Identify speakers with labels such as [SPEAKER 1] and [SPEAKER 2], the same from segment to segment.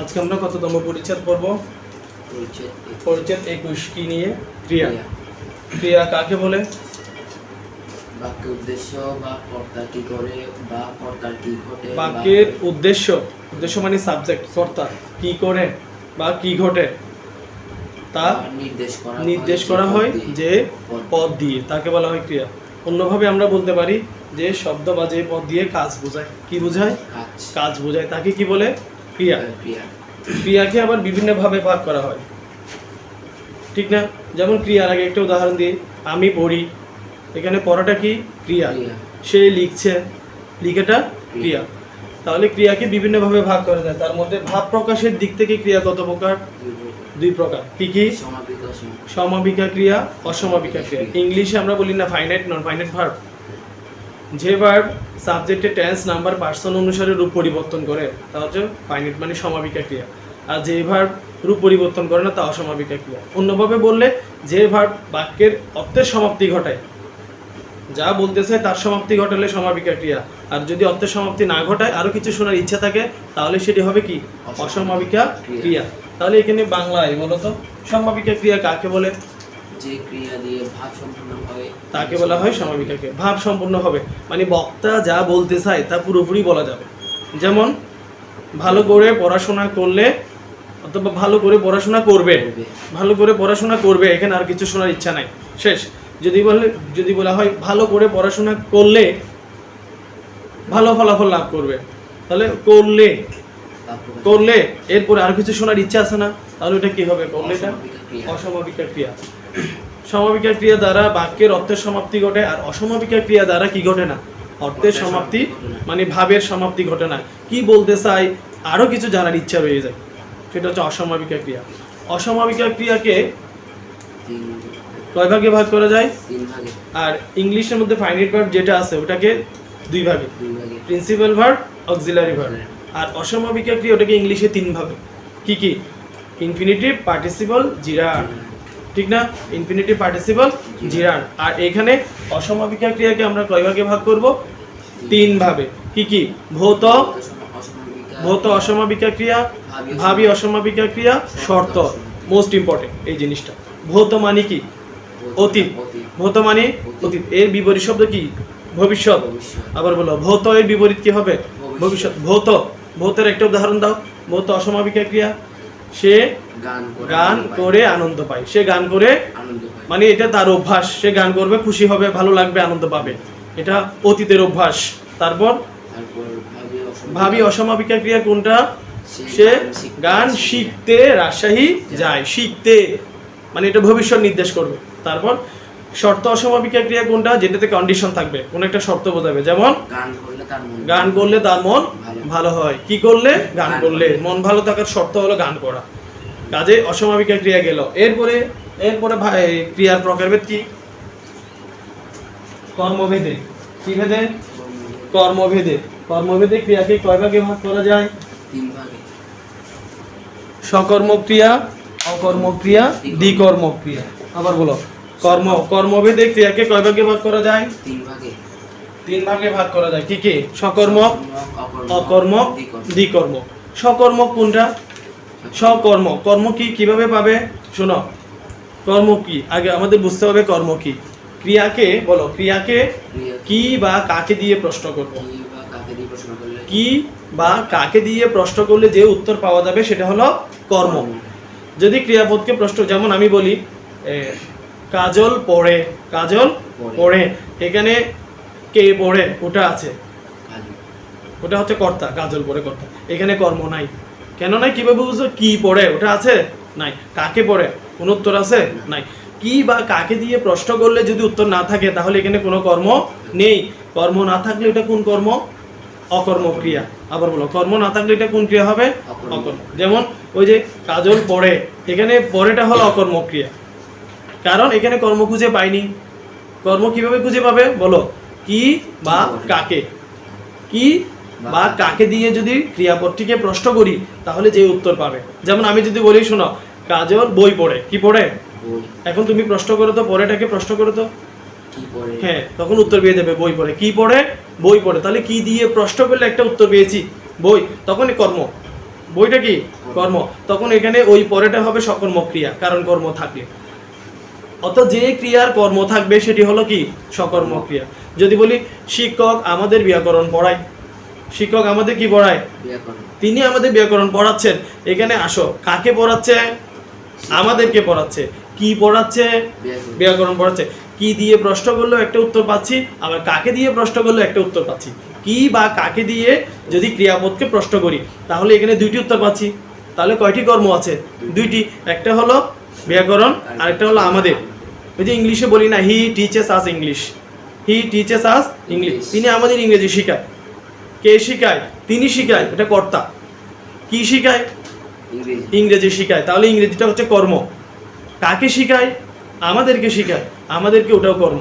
[SPEAKER 1] আজকে আমরা কততম পরিচ্ছেদ পড়ব
[SPEAKER 2] পরিচ্ছেদ
[SPEAKER 1] একুশ। কি নিয়ে? ক্রিয়া।
[SPEAKER 2] ক্রিয়া।
[SPEAKER 1] কাকে বলে?
[SPEAKER 2] বাক্য উদ্দেশ্য বা কর্তা কি করে বা কর্তার কি ঘটে
[SPEAKER 1] বাক্যের উদ্দেশ্য। উদ্দেশ্য মানে সাবজেক্ট কর্তা। কি করে বা কি ঘটে? তা
[SPEAKER 2] নির্দেশ করা
[SPEAKER 1] নির্দেশ করা হয় যে।
[SPEAKER 2] পদ
[SPEAKER 1] দিয়ে। তাকে বলা হয় ক্রিয়া। অন্যভাবে আমরা বলতে পারি যে শব্দ বা যে পদ দিয়ে কাজ বোঝায়। কি বোঝায়?
[SPEAKER 2] কাজ।
[SPEAKER 1] বোঝায়। তাকে কি বলে? ক্রিয়া।
[SPEAKER 2] ক্রিয়া।
[SPEAKER 1] ক্রিয়াকে আবার বিভিন্নভাবে ভাগ করা হয়। ঠিক না? যেমন ক্রিয়ার আগে একটা উদাহরণ দিই। আমি পড়ি। এখানে পড়াটা কি? ক্রিয়া। সে লিখছে। লিখেটা ক্রিয়া। তাহলে ক্রিয়াকে বিভিন্নভাবে ভাগ করা যায়। তার মধ্যে ভাব প্রকাশের দিক থেকে ক্রিয়া কত প্রকার? দুই প্রকার। কি কি? সমাপিকা ক্রিয়া অসমাপিকা ক্রিয়া ইংলিশে আমরা বলি না ফাইনাইট নন ফাইনাইট ভার্ব যে ভার্ব সাবজেক্টে টেন্স নাম্বার পার্সন অনুসারে রূপ পরিবর্তন করে, তা হচ্ছে ফাইনাইট মানে সমাপিকা ক্রিয়া আর যে ভার্ব রূপ পরিবর্তন করে না, তা অসমাপিকা ক্রিয়া অন্যভাবে বললে, যে ভার্ব বাক্যের অর্থের সমাপ্তি ঘটায়। যা বলতেছে তার সমাপ্তি ঘটালে সমাপিকা ক্রিয়া আর যদি অর্থের সমাপ্তি না ঘটায় আরও কিছু শোনার ইচ্ছা থাকে তাহলে সেটি হবে কি? অসমাপিকা ক্রিয়া। তাহলে এখানে বাংলায় বলতো সমাপিকা ক্রিয়া কাকে বলে?
[SPEAKER 2] যে ক্রিয়া দিয়ে ভাব সম্পূর্ণ হয়
[SPEAKER 1] তাকে বলা হয় সমাপিকা ক্রিয়া। ভাব সম্পূর্ণ হবে। মানে বক্তা যা বলতে চায় তা পুরোপুরি বলা যাবে। যেমন ভালো করে পড়াশোনা করলে অথবা ভালো করে পড়াশোনা করবে। ভালো করে পড়াশোনা করবে এখানে আর কিছু শোনার ইচ্ছা নাই। শেষ। যদি বলে যদি বলা হয় ভালো করে পড়াশোনা করলে ভালো ফলাফল লাভ করবে। তাহলে করলে করলে এরপরে আর কিছু শোনার ইচ্ছা আছে না? তাহলে ওটা কি হবে? করলে এটা
[SPEAKER 2] অসমাপিকা ক্রিয়া।
[SPEAKER 1] অসমাপিকা ক্রিয়া। সমাপিকা ক্রিয়া দ্বারা বাক্যের অর্থের সমাপ্তি ঘটে আর অসমাপিকা ক্রিয়া দ্বারা কি ঘটে না? অর্থের সমাপ্তি। মানে ভাবের সমাপ্তি ঘটে না। কি বলতে চাই? আরও কিছু জানার ইচ্ছা রয়ে যায়। সেটা হচ্ছে অসমাপিকা ক্রিয়া। অসমাপিকা ক্রিয়াকে কয় ভাগে ভাগ করা যায়? আর ইংলিশের মধ্যে ফাইনাইট ভার্ব যেটা আছে ওটাকে দুই ভাগে।
[SPEAKER 2] দুই ভাগে।
[SPEAKER 1] প্রিন্সিপাল ভার্ব অক্সিলারি ভার্ব আর অসমাপিকা ক্রিয়া ওটাকে ইংলিশে তিন ভাবে কি কি? ইনফিনিটিভ পার্টিসিপল জিরার ঠিক না? ইনফিনিটিভ পার্টিসিপল জিরার আর এখানে অসমাপিকা ক্রিয়াকে আমরা কয় ভাগে ভাগ করব? তিন ভাবে কি কি? ভৌত ভৌত অসমাপিকা ক্রিয়া ভাবি অসমাপিকা ক্রিয়া শর্ত। মোস্ট ইম্পর্টেন্ট এই জিনিসটা। ভৌত মানে কি? অতীত।
[SPEAKER 2] অতীত।
[SPEAKER 1] ভৌত মানে অতীত। এর বিপরীত শব্দ কি? ভবিষ্যৎ। আবার বলো ভৌত এর বিপরীত কি হবে? ভবিষ্যৎ ভৌত ভৌতের একটা উদাহরণ দাও। ভৌত অসমাপিকা ক্রিয়া। সে
[SPEAKER 2] গান করে আনন্দ পায়।
[SPEAKER 1] সে গান করে মানে এটা তার অভ্যাস। সে গান করবে খুশি হবে ভালো লাগবে আনন্দ পাবে। এটা অতীতের অভ্যাস। তারপর
[SPEAKER 2] ভাবি অসমাপিকা
[SPEAKER 1] ক্রিয়া কোনটা? সে গান শিখতে রাজশাহী যায়। শিখতে। মানে এটা ভবিষ্যৎ নির্দেশ করবে। তারপর শর্ত অসমাপিকা ক্রিয়া কোনটা? যেটাতে কন্ডিশন থাকবে। কোন একটা শর্ত বোঝাবে। যেমন
[SPEAKER 2] গান করলে তার মন ভালো।
[SPEAKER 1] হয়। কি করলে? গান করলে। মন ভালো থাকার শর্ত হলো গান করা। কাজে অসমাপিকা ক্রিয়া গেল। এরপরে এরপরে ক্রিয়ার প্রকারভেদ কি? কর্মভেদে। কি ভেদে কর্মভেদে। কর্মভেদে ক্রিয়াকে কয় ভাগে ভাগ করা যায়?
[SPEAKER 2] তিন ভাগে।
[SPEAKER 1] সকর্ম ক্রিয়া অকর্ম ক্রিয়া দ্বিকর্ম ক্রিয়া। আবার বলো। কর্ম কর্মভেদে ক্রিয়াকে কয় ভাগে ভাগ করা যায়?
[SPEAKER 2] তিন ভাগে।
[SPEAKER 1] তিন ভাগে ভাগ করা যায়। কি কি? সকর্ম
[SPEAKER 2] অকর্ম দ্বিকর্ম।
[SPEAKER 1] সকর্ম কোনটা? সকর্ম কর্ম কি? কীভাবে পাবে? শোনো কর্ম কি? আগে আমাদের বুঝতে হবে কর্ম কি। ক্রিয়াকে বলো ক্রিয়াকে
[SPEAKER 2] ক্রিয়া
[SPEAKER 1] কি বা কাকে দিয়ে প্রশ্ন করব?
[SPEAKER 2] কি বা কাকে দিয়ে প্রশ্ন করলে?
[SPEAKER 1] যে উত্তর পাওয়া যাবে সেটা হলো কর্ম। যদি ক্রিয়াপদকে প্রশ্ন যেমন আমি বলি কাজল পড়ে কাজল
[SPEAKER 2] পড়ে।
[SPEAKER 1] পড়ে। এখানে কে পড়ে? ওটা আছে। ওটা হচ্ছে কর্তা কাজল পড়ে কর্তা। এখানে কর্ম নাই। কেন নাই? কীভাবে বুঝছ? কি পড়ে? ওটা আছে? নাই। কাকে পড়ে? কোন উত্তর আছে? নাই। কি বা কাকে দিয়ে প্রশ্ন করলে যদি উত্তর না থাকে তাহলে এখানে কোনো কর্ম নেই। কর্ম না থাকলে এটা কোন কর্ম? অকর্ম ক্রিয়া। আবার বলো কর্ম না থাকলে এটা কোন ক্রিয়া হবে?
[SPEAKER 2] অকর্ম।
[SPEAKER 1] যেমন ওই যে কাজল পড়ে এখানে পরেটা হলো অকর্ম ক্রিয়া। কারণ এখানে কর্ম খুঁজে পাইনি। কর্ম কীভাবে খুঁজে পাবে? বলো। কি বা কাকে? কি বা কাকে দিয়ে যদি ক্রিয়াপদটিকে প্রশ্ন করি তাহলে যে উত্তর পাবে। যেমন আমি যদি বলি শোনো কাজল বই পড়ে। কি পড়ে? এখন তুমি প্রশ্ন করো তো পরেটাকে প্রশ্ন করো তো। হ্যাঁ তখন উত্তর পেয়ে যাবে বই পড়ে। কি পড়ে? বই পড়ে। তাহলে কি দিয়ে প্রশ্ন করলে একটা উত্তর পেয়েছি? বই। তখনই কর্ম। বইটা কি? কর্ম। তখন এখানে ওই পরেটা হবে সকর্ম ক্রিয়া কারণ কর্ম থাকলে। অত যে ক্রিয়ার কর্ম থাকবে সেটি হলো কি? সকর্ম ক্রিয়া যদি বলি শিক্ষক আমাদের ব্যাকরণ পড়ায়। শিক্ষক আমাদের কি পড়ায়? তিনি আমাদের ব্যাকরণ পড়াচ্ছেন। এখানে আসো কাকে পড়াচ্ছে? আমাদেরকে পড়াচ্ছে। কি পড়াচ্ছে?
[SPEAKER 2] ব্যাকরণ।
[SPEAKER 1] ব্যাকরণ পড়াচ্ছে। কি দিয়ে প্রশ্ন করলেও একটা উত্তর পাচ্ছি আবার কাকে দিয়ে প্রশ্ন করলেও একটা উত্তর পাচ্ছি। কি বা কাকে দিয়ে যদি ক্রিয়াপদকে প্রশ্ন করি তাহলে এখানে দুইটি উত্তর পাচ্ছি। তাহলে কয়টি কর্ম আছে? দুইটি। একটা হলো ব্যাকরণ আর একটা হলো আমাদের। ওই যে ইংলিশে বলি না he teaches us English he teaches us English তিনি আমাদের ইংরেজি শেখায়। কে শেখায়? তিনি শেখায় এটা কর্তা। কি শেখায়?
[SPEAKER 2] ইংরেজি।
[SPEAKER 1] ইংরেজি শেখায়। তাহলে ইংরেজিটা হচ্ছে কর্ম। কাকে শেখায়? আমাদেরকে শেখায়। আমাদেরকে ওটাও কর্ম।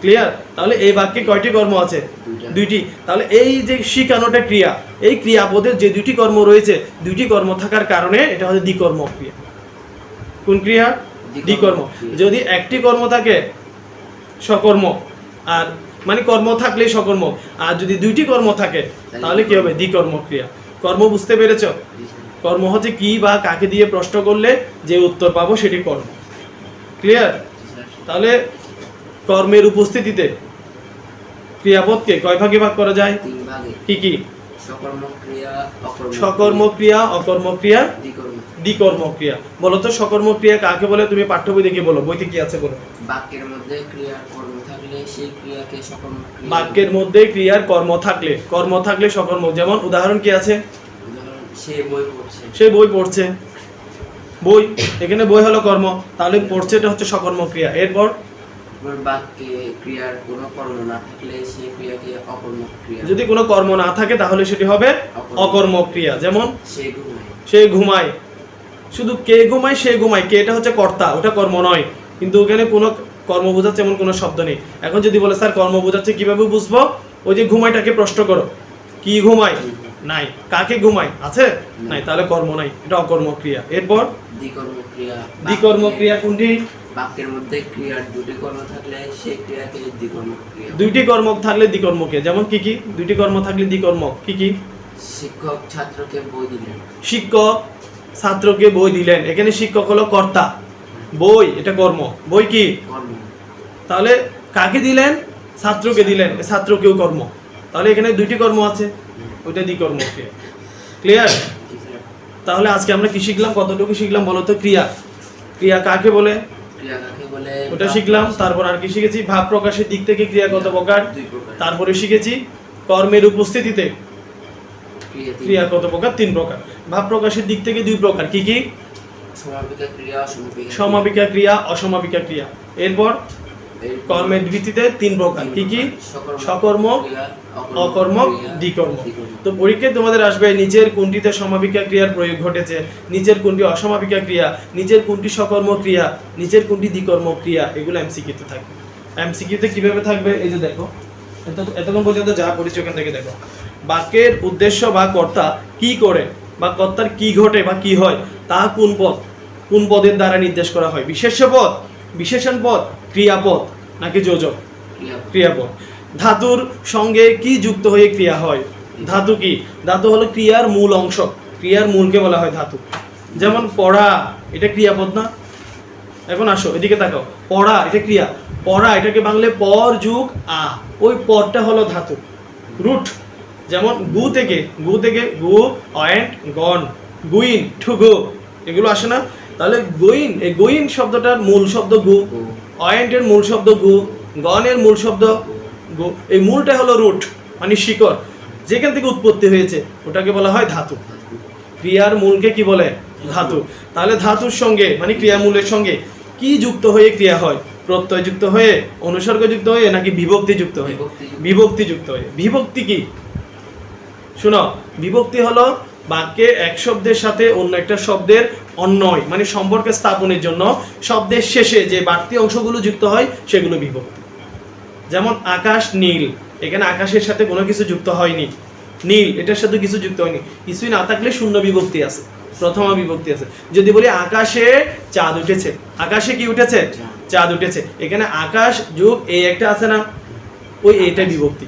[SPEAKER 1] ক্লিয়ার তাহলে এই বাক্যে কয়টি কর্ম আছে?
[SPEAKER 2] দুইটি।
[SPEAKER 1] তাহলে এই যে শিখানোটা ক্রিয়া এই ক্রিয়াপদের যে দুইটি কর্ম রয়েছে দুইটি কর্ম থাকার কারণে এটা হচ্ছে দ্বিকর্ম ক্রিয়া কোন ক্রিয়া? দ্বিকর্ম। যদি একটি কর্ম থাকে সকর্ম আর মানে কর্ম থাকলেই সকর্ম আর যদি দুইটি কর্ম থাকে তাহলে কি হবে? দ্বিকর্ম ক্রিয়া। কর্ম বুঝতে পেরেছ? কর্ম হচ্ছে কি বা কাকে দিয়ে প্রশ্ন করলে যে উত্তর পাবো সেটি কর্ম। ক্লিয়ার তাহলে কর্মের উপস্থিতিতে ক্রিয়াপদকে কয় ভাগে ভাগ করা যায়? কি কি?
[SPEAKER 2] সকর্ম ক্রিয়া অকর্ম
[SPEAKER 1] সকর্ম ক্রিয়া অকর্ম ক্রিয়া।
[SPEAKER 2] দ্বিকর্ম
[SPEAKER 1] দ্বিকর্ম ক্রিয়া বলো তো সকর্ম ক্রিয়া কাকে বলে? তুমি পাঠ্য বই দেখে বলো বইতে কি আছে বলো?
[SPEAKER 2] বাক্যের মধ্যে ক্রিয়ার কর্ম থাকলে সেই ক্রিয়াকে সকর্ম
[SPEAKER 1] বাক্যের মধ্যে ক্রিয়ার কর্ম থাকলে কর্ম থাকলে সকর্ম যেমন উদাহরণ কি আছে?
[SPEAKER 2] সে বই পড়ছে।
[SPEAKER 1] সে বই পড়ছে। বই এখানে বই হলো কর্ম তাহলে পড়ছে এটা হচ্ছে সকর্ম ক্রিয়া এরপর
[SPEAKER 2] বাক্যে ক্রিয়ার কোনো কর্ম না থাকলে সেই ক্রিয়াকে অকর্ম ক্রিয়া
[SPEAKER 1] যদি কোনো কর্ম না থাকে তাহলে সেটি হবে অকর্ম ক্রিয়া যেমন?
[SPEAKER 2] সে ঘুমায়।
[SPEAKER 1] সে ঘুমায়। শুধু কে ঘুমায় সে ঘুমায়। কে এটা হচ্ছে কর্তা ওটা কর্ম নয়। কিন্তু ওখানে কোনো কর্ম বোঝাচ্ছে এমন কোনো শব্দ নেই। এখন যদি বলে স্যার কর্ম বোঝাচ্ছে কীভাবে বুঝব? ওই যে ঘুমাইটাকে প্রশ্ন করো। কি ঘুমায়? নাই। কাকে ঘুমায়? আছে? নাই। তাহলে কর্ম নাই। এটা অকর্ম ক্রিয়া এরপর?
[SPEAKER 2] দ্বিকর্ম ক্রিয়া
[SPEAKER 1] কোনটি?
[SPEAKER 2] বাক্যের মধ্যে ক্রিয়ার দুটি কর্ম থাকলে সেই ক্রিয়াকে দ্বিকর্ম ক্রিয়া
[SPEAKER 1] দুইটি কর্ম থাকলে দ্বিকর্মকে। যেমন কি কি? দুইটি কর্ম থাকলে দ্বিকর্ম কি কি?
[SPEAKER 2] শিক্ষক ছাত্রকে বই দিলেন।
[SPEAKER 1] শিক্ষক ছাত্রকে বই দিলেন। এখানে শিক্ষক হলো কর্তা। বই এটা কর্ম। বই কি? তাহলে কাকে দিলেন? ছাত্রকে দিলেন। ছাত্রকেও কর্ম। তাহলে এখানে দুইটি কর্ম আছে। ওইটা দ্বিকর্ম ক্লিয়ার তাহলে আজকে আমরা কি শিখলাম? কতটুকু শিখলাম বলো তো? ক্রিয়া। ক্রিয়া কাকে বলে? ওটা শিখলাম। তারপর আর কি শিখেছি? ভাব প্রকাশের দিক থেকে ক্রিয়া কত প্রকার? তারপরে শিখেছি কর্মের উপস্থিতিতে
[SPEAKER 2] ক্রিয়া
[SPEAKER 1] কত প্রকার? তিন প্রকার। ভাব প্রকাশের দিক থেকে দুই প্রকার কি কি?
[SPEAKER 2] সমাপিকা ক্রিয়া অসমাপিকা
[SPEAKER 1] ক্রিয়া। এরপর কর্মের ভিত্তিতে তিন প্রকার কি কি?
[SPEAKER 2] সকর্ম
[SPEAKER 1] অকর্ম দ্বিকর্ম। তো পরীক্ষায় তোমাদের আসবে নিচের কোনটিতে সমাপিকা ক্রিয়ার প্রয়োগ ঘটেছে? নিচের কোনটি অসমাপিকা ক্রিয়া? নিজের কোনটি সকর্ম ক্রিয়া? নিচের কোনটি দ্বিকর্ম ক্রিয়া? এগুলো এমসিকিউতে থাকবে। এমসিকিউতে কীভাবে থাকবে? এই যে দেখো এত- এতক্ষণ পর্যন্ত যা পরিচয় ওখান থেকে দেখো। বাক্যের উদ্দেশ্য বা কর্তা কি করে? বা কর্তার কি ঘটে বা কি হয় তা কোন পদ কোন পদের দ্বারা নির্দেশ করা হয়? বিশেষ্য পদ বিশেষণ পদ ক্রিয়াপদ নাকি যোজক?
[SPEAKER 2] ক্রিয়া
[SPEAKER 1] ক্রিয়াপদ ধাতুর সঙ্গে কি যুক্ত হয়ে ক্রিয়া হয়? ধাতু কি? ধাতু হলো ক্রিয়ার মূল অংশ। ক্রিয়ার মূলকে বলা হয় ধাতু। যেমন পড়া এটা ক্রিয়াপদ না? এখন আসো এদিকে তাকাও। পড়া এটা ক্রিয়া। পড়া এটাকে বাংলে পর যুগ আ। ওই পরটা হলো ধাতু। রুট। যেমন গু থেকে গু থেকে গু অয়েন্ট গন গুইন ঠু গো এগুলো আসে না? তাহলে গুইন এই গুইন শব্দটার মূল শব্দ গু অয়েন্টের মূল শব্দ গু গনের মূল শব্দ গু এই মূলটা হলো রুট মানে শিকড় যেখান থেকে উৎপত্তি হয়েছে ওটাকে বলা হয় ধাতু। ক্রিয়ার মূলকে কি বলে? ধাতু। তাহলে ধাতুর সঙ্গে মানে ক্রিয়া মূলের সঙ্গে কি যুক্ত হয়ে ক্রিয়া হয়? প্রত্যয় যুক্ত হয়ে অনুসর্গ যুক্ত হয়ে নাকি বিভক্তি যুক্ত হয়ে?
[SPEAKER 2] বিভক্তি
[SPEAKER 1] যুক্ত হয়ে। বিভক্তি কি? শোনো বিভক্তি হলো বাক্যে এক শব্দের সাথে অন্য একটা শব্দের অন্যয় মানে সম্পর্কে স্থাপনের জন্য শব্দের শেষে যে বাড়তি অংশগুলো যুক্ত হয় সেগুলো বিভক্তি। যেমন আকাশ নীল এখানে আকাশের সাথে কোনো কিছু যুক্ত হয়নি। নীল এটার সাথে কিছু যুক্ত হয়নি। কিছুই না থাকলে শূন্য বিভক্তি আছে প্রথমা বিভক্তি আছে। যদি বলি আকাশে চাঁদ উঠেছে আকাশে কি উঠেছে?
[SPEAKER 2] চাঁদ।
[SPEAKER 1] চাঁদ উঠেছে। এখানে আকাশ যুগ এই একটা আছে না ওই এটা বিভক্তি।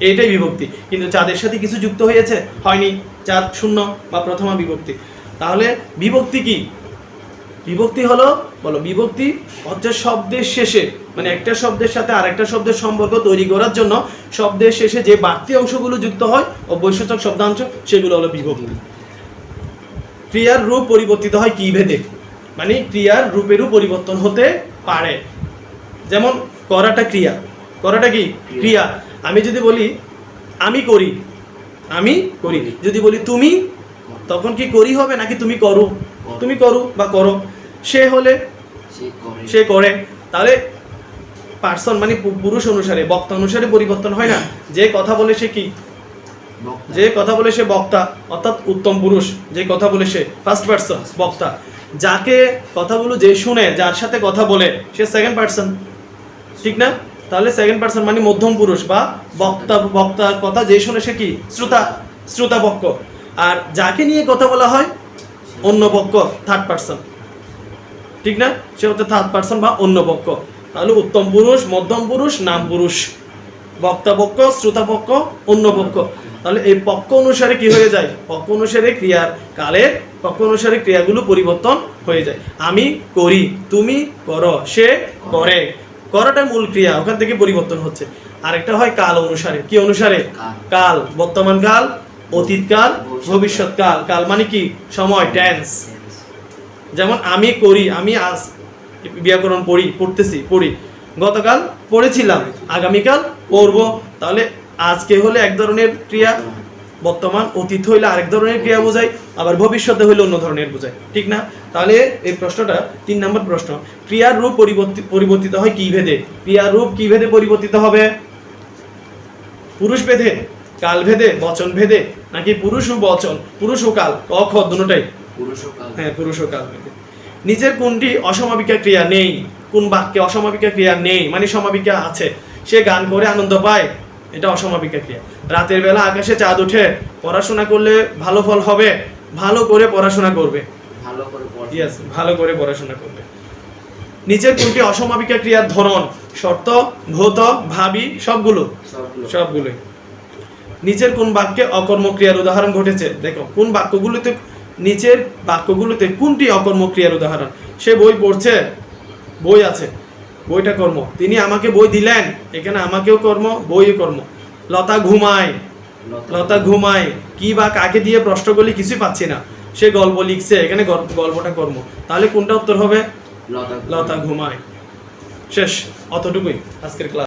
[SPEAKER 1] এইটাই বিভক্তি। কিন্তু চাঁদের সাথে কিছু যুক্ত হয়েছে? হয়নি। চাঁদ শূন্য বা প্রথমা বিভক্তি। তাহলে বিভক্তি কি? বিভক্তি হলো, বলো, বিভক্তি হচ্ছে শব্দের শেষে মানে একটা শব্দের সাথে আরেকটা শব্দের সম্পর্ক তৈরি করার জন্য শব্দের শেষে যে বাড়তি অংশগুলো যুক্ত হয় অবশ্যচক শব্দাংশ, সেগুলো হলো বিভক্তি। ক্রিয়ার রূপ পরিবর্তিত হয় কি ভেদে? মানে ক্রিয়ার রূপেরও পরিবর্তন হতে পারে। যেমন, করাটা ক্রিয়া। করাটা কি? ক্রিয়া। আমি যদি বলি আমি করি আমি করি। যদি বলি তুমি তখন কি করি হবে নাকি তুমি করো? তুমি করো বা করো। সে হলে
[SPEAKER 2] সে করে।
[SPEAKER 1] তাহলে পার্সন মানে পুরুষ অনুসারে বক্তা অনুসারে পরিবর্তন হয় না? যে কথা বলে সে কি? যে কথা বলে সে বক্তা অর্থাৎ উত্তম পুরুষ যে কথা বলে সে ফার্স্ট পার্সন বক্তা। যাকে কথাগুলো যে শুনে যার সাথে কথা বলে সে সেকেন্ড পার্সন ঠিক না? তাহলে সেকেন্ড পার্সন মানে মধ্যম পুরুষ বা বক্তা, বক্তার কথা যে শুনে সে কি? শ্রোতা শ্রোতা পক্ষ। আর যাকে নিয়ে কথা বলা হয়? অন্য পক্ষ থার্ড পার্সন ঠিক না? সে হচ্ছে থার্ড পার্সন বা অন্য পক্ষ। তাহলে উত্তম পুরুষ, মধ্যম পুরুষ, নাম পুরুষ। বক্তা পক্ষ, শ্রোতা পক্ষ, অন্য পক্ষ। তাহলে এই পক্ষ অনুসারে কি হয়ে যায়? পক্ষ অনুসারে ক্রিয়ার কালের পক্ষ অনুসারে ক্রিয়াগুলো পরিবর্তন হয়ে যায়। আমি করি, তুমি করো, সে করে। করাটা মূল ক্রিয়া ওখান থেকে পরিবর্তন হচ্ছে। আরেকটা হয় কাল অনুসারে। কি অনুসারে?
[SPEAKER 2] কাল।
[SPEAKER 1] বর্তমান কাল অতীত কাল ভবিষ্যৎ কাল। কাল মানে কি? সময় টেন্স যেমন আমি করি আমি আজ ব্যাকরণ পড়ি পড়তেছি পড়ি। গতকাল পড়েছিলাম আগামীকাল পড়ব। তাহলে আজকে হলে এক ধরনের ক্রিয়া বর্তমান অতীত হইলে আরেক ধরনের ক্রিয়া বোঝায় আবার ভবিষ্যতে হইলে অন্য ধরনের বোঝায়। ঠিক না? তাহলে এই প্রশ্নটা তিন নম্বর প্রশ্ন। ক্রিয়ার রূপ পরিবর্তিত হয় কি ভেদে? ক্রিয়ার রূপ কি ভেদে পরিবর্তিত হবে? পুরুষ ভেদে কাল ভেদে বচন ভেদে নাকি পুরুষ ও বচন? পুরুষ ও কাল ক খ দুটোটাই?
[SPEAKER 2] পুরুষ ও কাল।
[SPEAKER 1] হ্যাঁ পুরুষ ও কাল ভেদে। নিচের কোনটি অসমাপিকা ক্রিয়া নেই? কোন বাক্যে অসমাপিকা ক্রিয়া নেই? মানে সমাপিকা আছে। সে গান করে আনন্দ পায়। এটা অসমাপিকা ক্রিয়া। রাতের বেলা আকাশে চাঁদ ওঠে পড়াশোনা করলে ভালো ফল হবে ভালো করে পড়াশোনা করবে।
[SPEAKER 2] ভালো করে
[SPEAKER 1] ইয়েস ভালো করে পড়াশোনা করবে। নিচের কোনটি অসমাপিকা ক্রিয়ার ধরন? শর্ত ভৌত ভাবি সবগুলো?
[SPEAKER 2] সবগুলো।
[SPEAKER 1] সবগুলোই। নিচের কোন বাক্যে অকর্ম ক্রিয়ার উদাহরণ ঘটেছে? দেখো কোন বাক্যগুলোতে নিচের বাক্যগুলোতে কোনটি অকর্ম ক্রিয়ার উদাহরণ? সে বই পড়ছে বই আছে। বইটা কর্ম। তিনি আমাকে বই দিলেন এখানে আমাকেও কর্ম বইও কর্ম। লতা ঘুমায়। লতা ঘুমায়। কি বা কাকে দিয়ে প্রশ্ন করলে কিছুই পাচ্ছি না। সে গল্প লিখছে এখানে গল্প- গল্পটা কর্ম। তাহলে কোনটা উত্তর হবে? লতা ঘুমায়। শেষ অতটুকুই আজকের ক্লাস।